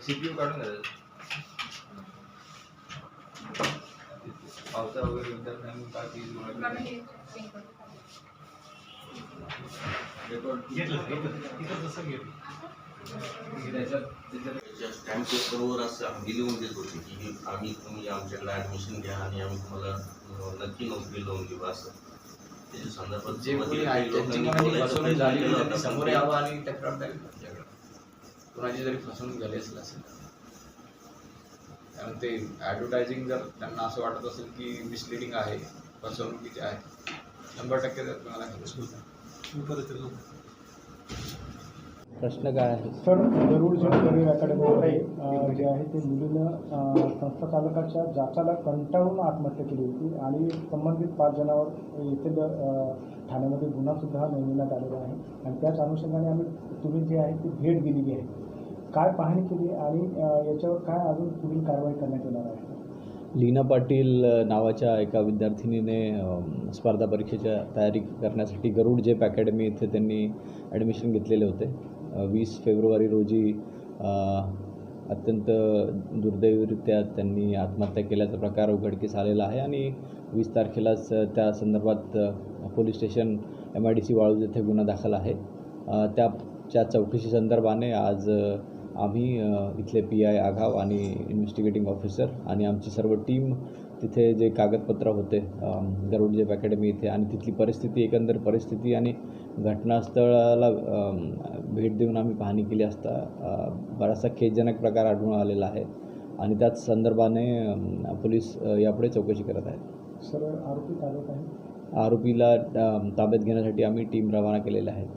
CPU काढून पावसा वगैरे विद्यार्थ्यांनी काय फीज वगैरे रेकॉर्ड त्याच्यात त्याच्यात. त्या स्टॅम्प पेपरवर असं आम्ही लिहून देत होते की आम्ही तुम्ही आमच्याकडे ॲडमिशन घ्या आणि आम्ही तुम्हाला नक्की नोकरी लावून देऊ असं. त्याच्या संदर्भात जे कोणी झाली समोर यावं आणि तक्रार द्यावी कोणाची जरी फसवणूक झाली असेल असेल कारण ते ॲडव्हर्टायझिंग जर त्यांना असं वाटत असेल की मिसलिडिंग आहे फसवणुकीचे आहे शंभर टक्के जर तुम्हाला प्रश्न काय आहे? सर गरुड जे करिअर अकॅडमीमध्ये अ, जे आहे ते मुलीनं अ, संस्था चालकाच्या जाचाला कंटाळून आत्महत्या केली होती आणि संबंधित पाच जणांवर येथील अ, ठाण्यामध्ये गुन्हासुद्धा नोंदवण्यात आलेला आहे. आणि त्याच अनुषंगाने आम्ही तुम्ही जे आहे ती भेट दिलेली आहे. काय पाहणी केली आणि याच्यावर काय अजून पुढील कारवाई करण्यात येणार आहे? लीना पाटील नावाच्या एका विद्यार्थिनीने स्पर्धा परीक्षेच्या तयारी करण्यासाठी गरुड जेप अकॅडमी इथे त्यांनी ॲडमिशन घेतलेले होते. वीस फेब्रुवारी रोजी अत्यंत दुर्दैवरित्या त्यांनी आत्महत्या केल्याचा प्रकार उघडकीस आलेला आहे आणि वीस तारखेलाच त्या संदर्भात police station M I D C Waluj येथे गुन्हा दाखल आहे. त्याच्या चौकशी संदर्भाने आज आम्ही इथले पी आय आघाव आणि इन्व्हेस्टिगेटिंग ऑफिसर आणि आमची सर्व टीम तिथे जे कागदपत्र होते अम, गरुड जेप अकॅडमी इथे आणि तिथली परिस्थिती एकंदर परिस्थिती आणि घटनास्थळाला भेट देऊन आम्ही पाहणी केली असता बराचसा खेदजनक प्रकार आढळून आलेला आहे आणि त्याच संदर्भाने पोलीस यापुढे चौकशी करत आहेत. सर आरोपी ताब्यात आहे आरोपीला ताब्यात घेण्यासाठी आम्ही टीम रवाना केलेल्या आहेत.